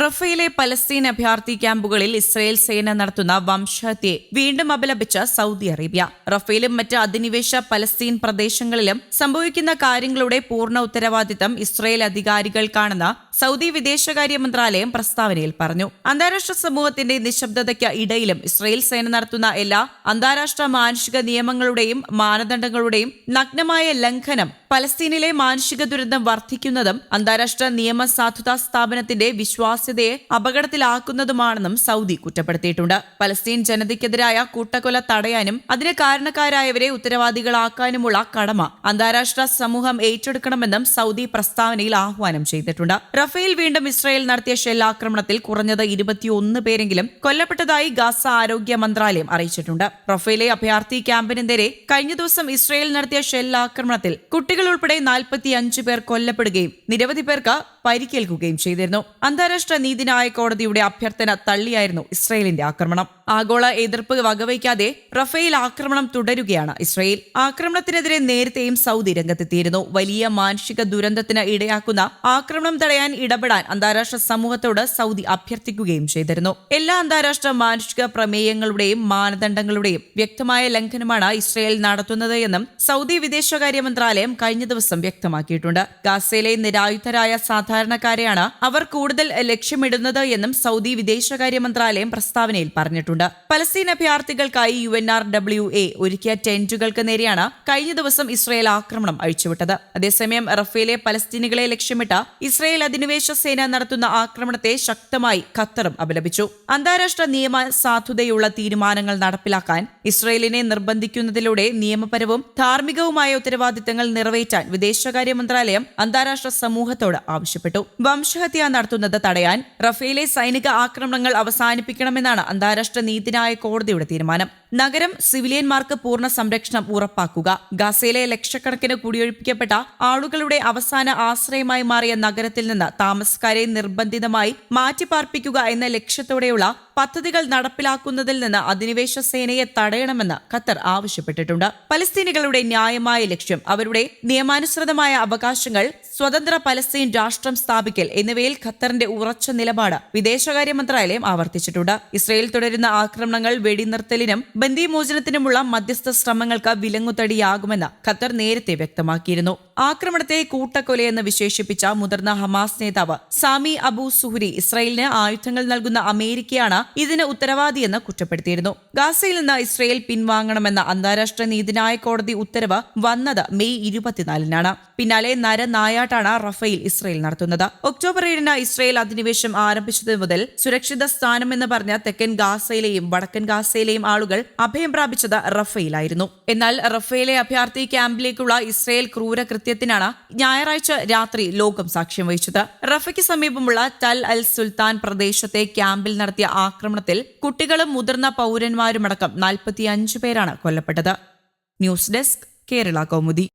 Raffaele Palestine അഭയാർത്ഥി ക്യാമ്പുകളിൽ Israel സേന നടത്തുന്ന വംശഹത്യയെ വീണ്ടും അപലപിച്ച സൗദി അറേബ്യ. റഫേലും മറ്റ് അധിനിവേശ പലസ്തീൻ പ്രദേശങ്ങളിലും സംഭവിക്കുന്ന കാര്യങ്ങളുടെ പൂർണ ഉത്തരവാദിത്തം ഇസ്രയേൽ അധികാരികൾക്കാണെന്ന് സൗദി വിദേശകാര്യ മന്ത്രാലയം പ്രസ്താവനയിൽ പറഞ്ഞു. അന്താരാഷ്ട്ര സമൂഹത്തിന്റെ നിശബ്ദതയ്ക്ക് ഇടയിലും ഇസ്രയേൽ സേന നടത്തുന്ന എല്ലാ അന്താരാഷ്ട്ര മാനുഷിക നിയമങ്ങളുടെയും മാനദണ്ഡങ്ങളുടെയും നഗ്നമായ ലംഘനം പലസ്തീനിലെ മാനുഷിക ദുരന്തം വർദ്ധിക്കുന്നതും അന്താരാഷ്ട്ര നിയമ സാധുതാ സ്ഥാപനത്തിന്റെ വിശ്വാസ്യതയെ അപകടത്തിലാക്കുന്നതുമാണെന്നും സൗദി കുറ്റപ്പെടുത്തിയിട്ടുണ്ട്. പലസ്തീൻ ജനതയ്ക്കെതിരായ കൂട്ടക്കൊല തടയാനും അതിന് കാരണക്കാരായവരെ ഉത്തരവാദികളാക്കാനുമുള്ള കടമ അന്താരാഷ്ട്ര സമൂഹം ഏറ്റെടുക്കണമെന്നും സൗദി പ്രസ്താവനയിൽ ആഹ്വാനം ചെയ്തിട്ടുണ്ട്. റഫേൽ വീണ്ടും ഇസ്രായേൽ നടത്തിയ ഷെല്ലാക്രമണത്തിൽ കുറഞ്ഞത് ഇരുപത്തിയൊന്ന് പേരെങ്കിലും കൊല്ലപ്പെട്ടതായി ഗാസ ആരോഗ്യ മന്ത്രാലയം അറിയിച്ചിട്ടുണ്ട്. റഫേലെ അഭയാർത്ഥി ക്യാമ്പിന് നേരെ കഴിഞ്ഞ ദിവസം ഇസ്രായേൽ നടത്തിയ ഷെല്ലാക്രമണത്തിൽ കുട്ടികൾ ഉൾപ്പെടെ നാൽപ്പത്തിയഞ്ച് പേർ കൊല്ലപ്പെടുകയും നിരവധി പേർക്ക് പരിക്കേൽക്കുകയും ചെയ്തിരുന്നു. അന്താരാഷ്ട്ര നീതിന്യായ കോടതിയുടെ അഭ്യർത്ഥന തള്ളിയായിരുന്നു ഇസ്രായേലിന്റെ ആക്രമണം. ആഗോള എതിർപ്പ് വകവയ്ക്കാതെ റഫേൽ ആക്രമണം തുടരുകയാണ് ഇസ്രായേൽ. ആക്രമണത്തിനെതിരെ നേരത്തെയും സൗദി രംഗത്തെത്തിയിരുന്നു. വലിയ മാനുഷിക ദുരന്തത്തിന് ഇടയാക്കുന്ന ആക്രമണം തടയാൻ ഇടപെടാൻ അന്താരാഷ്ട്ര സമൂഹത്തോട് സൗദി അഭ്യർത്ഥിക്കുകയും ചെയ്തിരുന്നു. എല്ലാ അന്താരാഷ്ട്ര മാനുഷിക പ്രമേയങ്ങളുടെയും മാനദണ്ഡങ്ങളുടെയും വ്യക്തമായ ലംഘനമാണ് ഇസ്രായേൽ നടത്തുന്നത് എന്നും സൗദി വിദേശകാര്യ മന്ത്രാലയം കഴിഞ്ഞ ദിവസം വ്യക്തമാക്കിയിട്ടുണ്ട്. ഗാസയിലെ നിരായുധരായ സാധാരണക്കാരെയാണ് അവർ കൂടുതൽ ലക്ഷ്യമിടുന്നത് എന്നും സൗദി വിദേശകാര്യ മന്ത്രാലയം പ്രസ്താവനയിൽ പറഞ്ഞിട്ടുണ്ട്. Palestine അഭയാർത്ഥികൾക്കായി U N R W A ഒരുക്കിയ ടെന്റുകൾക്ക് നേരെയാണ് കഴിഞ്ഞ ദിവസം ഇസ്രയേൽ ആക്രമണം അഴിച്ചുവിട്ടത്. അതേസമയം റഫേലെ പലസ്തീനികളെ ലക്ഷ്യമിട്ട് ഇസ്രയേൽ അധിനിവേശ സേന നടത്തുന്ന ആക്രമണത്തെ ശക്തമായി ഖത്തറും അപലപിച്ചു. അന്താരാഷ്ട്ര നിയമ സാധുതയുള്ള തീരുമാനങ്ങൾ നടപ്പിലാക്കാൻ ഇസ്രയേലിനെ നിർബന്ധിക്കുന്നതിലൂടെ നിയമപരവും ധാർമ്മികവുമായ ഉത്തരവാദിത്തങ്ങൾ നിറവേറ്റാൻ വിദേശകാര്യ മന്ത്രാലയം അന്താരാഷ്ട്ര സമൂഹത്തോട് ആവശ്യപ്പെട്ടു. വംശഹത്യ നടത്തുന്നത് തടയാൻ റഫേലെ സൈനിക ആക്രമണങ്ങൾ അവസാനിപ്പിക്കണമെന്നാണ് അന്താരാഷ്ട്ര നീതിന്യായ കോടതിയുടെ തീരുമാനം. നഗരം സിവിലിയന്മാർക്ക് പൂർണ സംരക്ഷണം ഉറപ്പാക്കുക. ഗസയിലെ ലക്ഷക്കണക്കിന് കുടിയൊഴിപ്പിക്കപ്പെട്ട ആളുകളുടെ അവസാന ആശ്രയമായി മാറിയ നഗരത്തിൽ നിന്ന് താമസക്കാരെ നിർബന്ധിതമായി മാറ്റിപ്പാർപ്പിക്കുക എന്ന ലക്ഷ്യത്തോടെയുള്ള പദ്ധതികൾ നടപ്പിലാക്കുന്നതിൽ നിന്ന് അധിനിവേശ സേനയെ തടയണമെന്ന് ഖത്തർ ആവശ്യപ്പെട്ടിട്ടുണ്ട്. പലസ്തീനികളുടെ ന്യായമായ ലക്ഷ്യം അവരുടെ നിയമാനുസൃതമായ അവകാശങ്ങൾ സ്വതന്ത്ര പലസ്തീൻ രാഷ്ട്രം സ്ഥാപിക്കൽ എന്നിവയിൽ ഖത്തറിന്റെ ഉറച്ച നിലപാട് വിദേശകാര്യ മന്ത്രാലയം ആവർത്തിച്ചിട്ടുണ്ട്. ഇസ്രയേൽ തുടരുന്ന ആക്രമണങ്ങൾ വെടിനിർത്തലിനും ബന്ദിമോചനത്തിനുമുള്ള മധ്യസ്ഥ ശ്രമങ്ങൾക്ക് വിലങ്ങുതടിയാകുമെന്ന് ഖത്തർ നേരത്തെ വ്യക്തമാക്കിയിരുന്നു. ആക്രമണത്തെ കൂട്ടക്കൊലയെന്ന് വിശേഷിപ്പിച്ച മുതിർന്ന ഹമാസ് നേതാവ് സാമി അബു സുഹുരി ഇസ്രയേലിന് ആയുധങ്ങൾ നൽകുന്ന അമേരിക്കയാണ് ഇതിന് ഉത്തരവാദിയെന്ന് കുറ്റപ്പെടുത്തിയിരുന്നു. ഗാസയിൽ നിന്ന് ഇസ്രയേൽ പിൻവാങ്ങണമെന്ന അന്താരാഷ്ട്ര നീതിന്യായ കോടതി ഉത്തരവ് വന്നത് മെയ് ഇരുപത്തിനാലിനാണ്. പിന്നാലെ നരനായാട്ടാണ് റഫേൽ ഇസ്രയേൽ നടത്തുന്നത്. ഒക്ടോബർ ഏഴിന് ഇസ്രയേൽ അധിനിവേശം ആരംഭിച്ചത് മുതൽ സുരക്ഷിത സ്ഥാനമെന്ന് പറഞ്ഞ തെക്കൻ ഗാസയിലെയും വടക്കൻ ഗാസയിലെയും ആളുകൾ അഭയം പ്രാപിച്ചത് റഫേലായിരുന്നു. എന്നാൽ റഫേലെ അഭയാർത്ഥി ക്യാമ്പിലേക്കുള്ള ഇസ്രയേൽ ക്രൂരകൃത്യത്തിനാണ് ഞായറാഴ്ച രാത്രി ലോകം സാക്ഷ്യം വഹിച്ചത്. റഫയ്ക്ക് സമീപമുള്ള ടൽ അൽ സുൽത്താൻ പ്രദേശത്തെ ക്യാമ്പിൽ നടത്തിയ ആക്രമണത്തിൽ കുട്ടികളും മുതിർന്ന പൗരന്മാരുമടക്കം നാൽപ്പത്തിയഞ്ച് പേരാണ് കൊല്ലപ്പെട്ടത്. News desk Kerala Kaumudi.